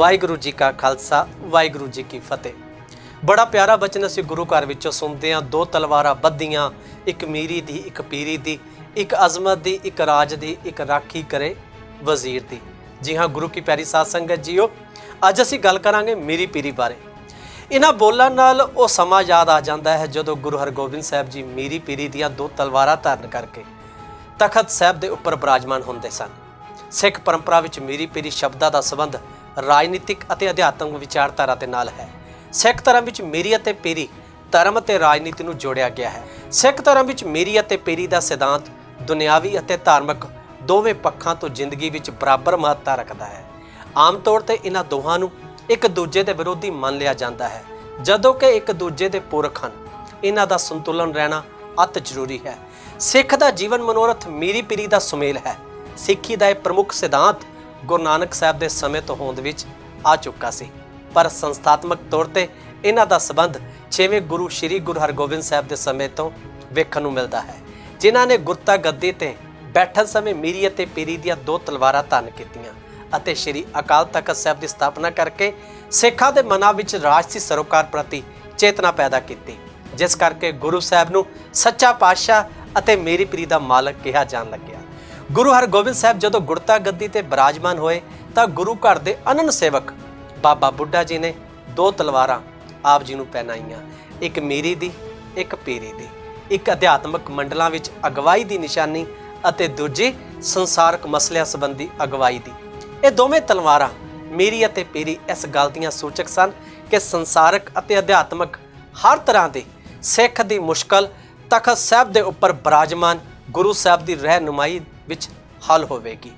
ਵਾਹਿਗੁਰੂ ਜੀ ਕਾ ਖਾਲਸਾ, ਵਾਹਿਗੁਰੂ ਜੀ ਕੀ ਫਤਿਹ। ਬੜਾ ਪਿਆਰਾ ਬਚਨ ਅਸੀਂ ਗੁਰੂ ਘਰ ਵਿੱਚੋਂ ਸੁਣਦੇ ਹਾਂ, ਦੋ ਤਲਵਾਰਾਂ ਬੱਧੀਆਂ, ਇੱਕ ਮੀਰੀ ਦੀ, ਇੱਕ ਪੀਰੀ ਦੀ, ਇੱਕ ਅਜ਼ਮਤ ਦੀ, ਇੱਕ ਰਾਜ ਦੀ, ਇੱਕ ਰਾਖੀ ਕਰੇ ਵਜ਼ੀਰ ਦੀ। ਜੀ ਹਾਂ, ਗੁਰੂ ਕੀ ਪਿਆਰੀ ਸਾਧ ਸੰਗਤ ਜੀਓ, ਅੱਜ ਅਸੀਂ ਗੱਲ ਕਰਾਂਗੇ ਮੀਰੀ ਪੀਰੀ ਬਾਰੇ। ਇਹਨਾਂ ਬੋਲਾਂ ਨਾਲ ਉਹ ਸਮਾਂ ਯਾਦ ਆ ਜਾਂਦਾ ਹੈ ਜਦੋਂ ਗੁਰੂ ਹਰਗੋਬਿੰਦ ਸਾਹਿਬ ਜੀ ਮੀਰੀ ਪੀਰੀ ਦੀਆਂ ਦੋ ਤਲਵਾਰਾਂ ਧਾਰਨ ਕਰਕੇ ਤਖਤ ਸਾਹਿਬ ਦੇ ਉੱਪਰ ਬਿਰਾਜਮਾਨ ਹੁੰਦੇ ਸਨ। ਸਿੱਖ ਪਰੰਪਰਾ ਵਿੱਚ ਮੀਰੀ ਪੀਰੀ ਸ਼ਬਦਾਂ ਦਾ ਸੰਬੰਧ ਰਾਜਨੀਤਿਕ ਅਤੇ ਅਧਿਆਤਮਕ ਵਿਚਾਰਧਾਰਾ ਦੇ ਨਾਲ ਹੈ। ਸਿੱਖ ਧਰਮ ਵਿੱਚ ਮੀਰੀ ਅਤੇ ਪੀਰੀ ਧਰਮ ਅਤੇ ਰਾਜਨੀਤੀ ਨੂੰ ਜੋੜਿਆ ਗਿਆ ਹੈ। ਸਿੱਖ ਧਰਮ ਵਿੱਚ ਮੀਰੀ ਅਤੇ ਪੀਰੀ ਦਾ ਸਿਧਾਂਤ ਦੁਨਿਆਵੀ ਅਤੇ ਧਾਰਮਿਕ ਦੋਵੇਂ ਪੱਖਾਂ ਤੋਂ ਜ਼ਿੰਦਗੀ ਵਿੱਚ ਬਰਾਬਰ ਮਹੱਤਤਾ ਰੱਖਦਾ ਹੈ। ਆਮ ਤੌਰ ਤੇ ਇਹਨਾਂ ਦੋਹਾਂ ਨੂੰ ਇੱਕ ਦੂਜੇ ਦੇ ਵਿਰੋਧੀ ਮੰਨ ਲਿਆ ਜਾਂਦਾ ਹੈ। ਜਦੋਂ ਕਿ ਇੱਕ ਦੂਜੇ ਦੇ ਪੂਰਕ ਹਨ, ਇਹਨਾਂ ਦਾ ਸੰਤੁਲਨ ਰਹਿਣਾ ਅਤ ਜ਼ਰੂਰੀ ਹੈ। ਸਿੱਖ ਦਾ ਜੀਵਨ ਮਨੋਰਥ ਮੀਰੀ ਪੀਰੀ ਦਾ ਸੁਮੇਲ ਹੈ। ਸਿੱਖੀ ਦਾ ਇਹ ਪ੍ਰਮੁੱਖ ਸਿਧਾਂਤ ਗੁਰੂ ਨਾਨਕ ਸਾਹਿਬ ਦੇ ਸਮੇਂ ਤੋਂ ਹੋਂਦ ਵਿੱਚ ਆ ਚੁੱਕਾ ਸੀ। ਪਰ ਸੰਸਥਾਤਮਕ ਤੌਰ ਤੇ ਇਹਨਾਂ ਦਾ ਸਬੰਧ ਛੇਵੇਂ ਗੁਰੂ ਸ੍ਰੀ ਗੁਰੂ ਹਰਗੋਬਿੰਦ ਸਾਹਿਬ ਦੇ ਸਮੇਂ ਤੋਂ ਵੇਖਣ ਨੂੰ ਮਿਲਦਾ ਹੈ, ਜਿਨ੍ਹਾਂ ਨੇ ਗੁਰਤਾ ਗੱਦੀ ਤੇ ਬੈਠਣ ਸਮੇਂ ਮੀਰੀ ਅਤੇ ਪੀਰੀ ਦੀਆਂ ਦੋ ਤਲਵਾਰਾਂ ਧਾਰਨ ਕੀਤੀਆਂ ਅਤੇ ਸ੍ਰੀ ਅਕਾਲ ਤਖਤ ਸਾਹਿਬ ਦੀ ਸਥਾਪਨਾ ਕਰਕੇ ਸਿੱਖਾਂ ਦੇ ਮਨਾਂ ਵਿੱਚ ਰਾਜਸੀ ਸਰੋਕਾਰ ਪ੍ਰਤੀ ਚੇਤਨਾ ਪੈਦਾ ਕੀਤੀ, ਜਿਸ ਕਰਕੇ ਗੁਰੂ ਸਾਹਿਬ ਨੂੰ ਸੱਚਾ ਪਾਤਸ਼ਾਹ ਅਤੇ ਮੇਰੀ ਪੀਰੀ ਦਾ ਮਾਲਕ ਕਿਹਾ ਜਾਣ ਲੱਗਿਆ ਗੁਰੂ ਹਰਗੋਬਿੰਦ ਸਾਹਿਬ ਜਦੋਂ ਗੁਰਤਾ ਗੱਦੀ ਤੇ ਬਿਰਾਜਮਾਨ ਹੋਏ ਤਾਂ ਗੁਰੂ ਘਰ ਦੇ ਅਨੰਨ ਸੇਵਕ ਬਾਬਾ ਬੁੱਢਾ ਜੀ ਨੇ ਦੋ ਤਲਵਾਰਾਂ ਆਪ ਜੀ ਨੂੰ ਪਹਿਨਾਈਆਂ, ਇੱਕ ਮੇਰੀ ਦੀ, ਇੱਕ ਪੀਰੀ ਦੀ। ਇੱਕ ਅਧਿਆਤਮਕ ਮੰਡਲਾਂ ਵਿੱਚ ਅਗਵਾਈ ਦੀ ਨਿਸ਼ਾਨੀ ਅਤੇ ਦੂਜੀ ਸੰਸਾਰਕ ਮਸਲਿਆਂ ਸੰਬੰਧੀ ਅਗਵਾਈ ਦੀ। ਇਹ ਦੋਵੇਂ ਤਲਵਾਰਾਂ ਮੇਰੀ ਅਤੇ ਪੀਰੀ ਇਸ ਗੱਲ ਦੀਆਂ ਸੂਚਕ ਸਨ ਕਿ ਸੰਸਾਰਕ ਅਤੇ ਅਧਿਆਤਮਕ ਹਰ ਤਰ੍ਹਾਂ ਦੇ ਸਿੱਖ ਦੀ ਮੁਸ਼ਕਲ ਤਖਤ ਸਾਹਿਬ ਦੇ ਉੱਪਰ ਬਰਾਜਮਾਨ ਗੁਰੂ ਸਾਹਿਬ ਦੀ ਰਹਿਨੁਮਾਈ ਵਿੱਚ ਹੱਲ ਹੋਵੇਗੀ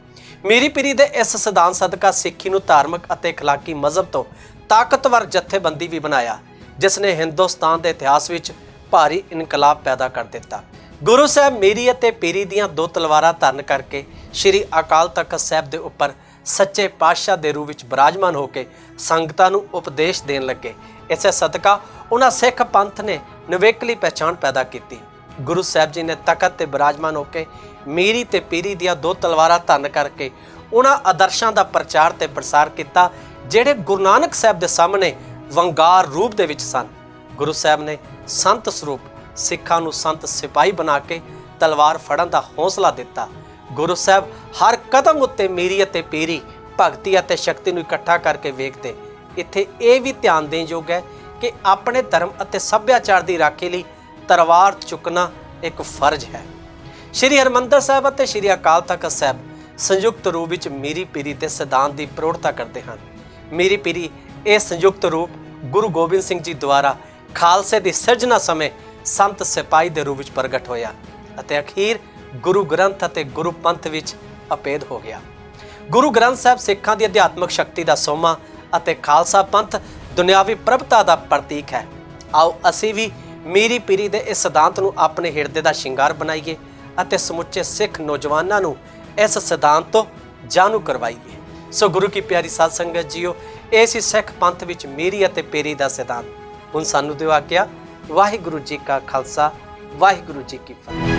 ਮੇਰੀ ਪੀਰੀ ਦੇ ਇਸ ਸਿਧਾਂਤ ਸਦਕਾ ਸਿੱਖੀ ਨੂੰ ਧਾਰਮਿਕ ਅਤੇ اخلاقی ਮਜ਼ਹਬ ਤੋਂ ਤਾਕਤਵਰ ਜਥੇਬੰਦੀ ਵੀ ਬਣਾਇਆ ਜਿਸ ਨੇ ਹਿੰਦੁਸਤਾਨ ਦੇ ਇਤਿਹਾਸ ਵਿੱਚ ਭਾਰੀ ਇਨਕਲਾਬ ਪੈਦਾ ਕਰ ਦਿੱਤਾ ਗੁਰੂ ਸਾਹਿਬ ਮੇਰੀ ਅਤੇ ਪੀਰੀ ਦੀਆਂ ਦੋ ਤਲਵਾਰਾਂ ਧਾਰਨ ਕਰਕੇ ਸ੍ਰੀ ਅਕਾਲ ਤਖਤ ਸਾਹਿਬ ਦੇ ਉੱਪਰ ਸੱਚੇ ਪਾਤਸ਼ਾਹ ਦੇ ਰੂਪ ਵਿੱਚ ਬਿਰਾਜਮਾਨ ਹੋ ਕੇ ਸੰਗਤਾਂ ਨੂੰ ਉਪਦੇਸ਼ ਦੇਣ ਲੱਗੇ ਇਸੇ ਸਦਕਾ ਉਹਨਾਂ ਸਿੱਖ ਪੰਥ ਨੇ ਨਿਵੇਕਲੀ ਪਛਾਣ ਪੈਦਾ ਕੀਤੀ ਗੁਰੂ ਸਾਹਿਬ ਜੀ ਨੇ ਤਖਤ ਤੇ ਬਿਰਾਜਮਾਨ ਹੋ ਕੇ ਮੀਰੀ ਤੇ ਪੀਰੀ ਦੀਆਂ ਦੋ ਤਲਵਾਰਾਂ ਧੰਨ ਕਰਕੇ ਉਹਨਾਂ ਆਦਰਸ਼ਾਂ ਦਾ ਪ੍ਰਚਾਰ ਤੇ ਪ੍ਰਸਾਰ ਕੀਤਾ, ਜਿਹੜੇ ਗੁਰੂ ਨਾਨਕ ਸਾਹਿਬ ਦੇ ਸਾਹਮਣੇ ਵੰਗਾਰ ਰੂਪ ਦੇ ਵਿੱਚ ਸਨ। ਗੁਰੂ ਸਾਹਿਬ ਨੇ ਸੰਤ ਸਰੂਪ, ਸਿੱਖਾਂ ਨੂੰ ਸੰਤ ਸਿਪਾਹੀ ਬਣਾ ਕੇ ਤਲਵਾਰ ਫੜਨ ਦਾ ਹੌਸਲਾ ਦਿੱਤਾ। ਗੁਰੂ ਸਾਹਿਬ ਹਰ ਕਦਮ ਉੱਤੇ ਮੀਰੀ ਅਤੇ ਪੀਰੀ ਭਗਤੀ ਅਤੇ ਸ਼ਕਤੀ ਨੂੰ ਇਕੱਠਾ ਕਰਕੇ ਵੇਖਦੇ। ਇੱਥੇ ਇਹ ਵੀ ਧਿਆਨ ਦੇਣ ਯੋਗ ਹੈ ਕਿ ਆਪਣੇ ਧਰਮ ਅਤੇ ਸੱਭਿਆਚਾਰ ਦੀ ਰਾਖੀ ਲਈ ਤਲਵਾਰ ਚੁੱਕਣਾ ਇੱਕ ਫਰਜ਼ ਹੈ। ਸ਼੍ਰੀ ਹਰਮੰਦਰ ਸਾਹਿਬ ਅਤੇ ਸ਼੍ਰੀ ਅਕਾਲ ਤਖਤ ਸਾਹਿਬ ਸੰਯੁਕਤ ਰੂਪ ਵਿੱਚ ਮੀਰੀ ਪੀਰੀ ਤੇ ਸਿਧਾਂਤ ਦੀ ਪ੍ਰੋੜਤਾ ਕਰਦੇ ਹਨ। ਮੀਰੀ ਪੀਰੀ ਇਹ ਸੰਯੁਕਤ ਰੂਪ ਗੁਰੂ ਗੋਬਿੰਦ ਸਿੰਘ ਜੀ ਦੁਆਰਾ ਖਾਲਸੇ ਦੀ ਸਿਰਜਣਾ ਸਮੇਂ ਸੰਤ ਸਿਪਾਹੀ ਦੇ ਰੂਪ ਵਿੱਚ ਪ੍ਰਗਟ ਹੋਇਆ ਅਤੇ ਅਖੀਰ ਗੁਰੂ ਗ੍ਰੰਥ ਅਤੇ ਗੁਰੂ ਪੰਥ ਵਿੱਚ ਅਪੇਦ ਹੋ ਗਿਆ। ਗੁਰੂ ਗ੍ਰੰਥ ਸਾਹਿਬ ਸਿੱਖਾਂ ਦੀ ਅਧਿਆਤਮਿਕ ਸ਼ਕਤੀ ਦਾ ਸੋਮਾ ਅਤੇ ਖਾਲਸਾ ਪੰਥ ਦੁਨਿਆਵੀ ਪ੍ਰਭਤਾ ਦਾ ਪ੍ਰਤੀਕ ਹੈ। ਆਓ ਅਸੀਂ ਵੀ ਮੀਰੀ ਪੀਰੀ ਦੇ ਇਸ ਸਿਧਾਂਤ ਨੂੰ ਆਪਣੇ ਹਿਰਦੇ ਦਾ ਸ਼ਿੰਗਾਰ ਬਣਾਈਏ ਅਤੇ ਸਮੁੱਚੇ ਸਿੱਖ ਨੌਜਵਾਨਾਂ ਨੂੰ ਇਸ ਸਿਧਾਂਤ ਤੋਂ ਜਾਣੂ ਕਰਵਾਈਏ। ਸੋ ਗੁਰੂ ਕੀ ਪਿਆਰੀ ਸਾਧ ਸੰਗਤ ਜੀਓ, ਇਹ ਸੀ ਸਿੱਖ ਪੰਥ ਵਿੱਚ ਮੀਰੀ ਅਤੇ ਪੀਰੀ ਦਾ ਸਿਧਾਂਤ। ਹੁਣ ਸਾਨੂੰ ਦਿਓ ਆਗਿਆ, ਵਾਹਿਗੁਰੂ ਜੀ ਕਾ ਖਾਲਸਾ, ਵਾਹਿਗੁਰੂ ਜੀ ਕੀ ਫਤਿਹ।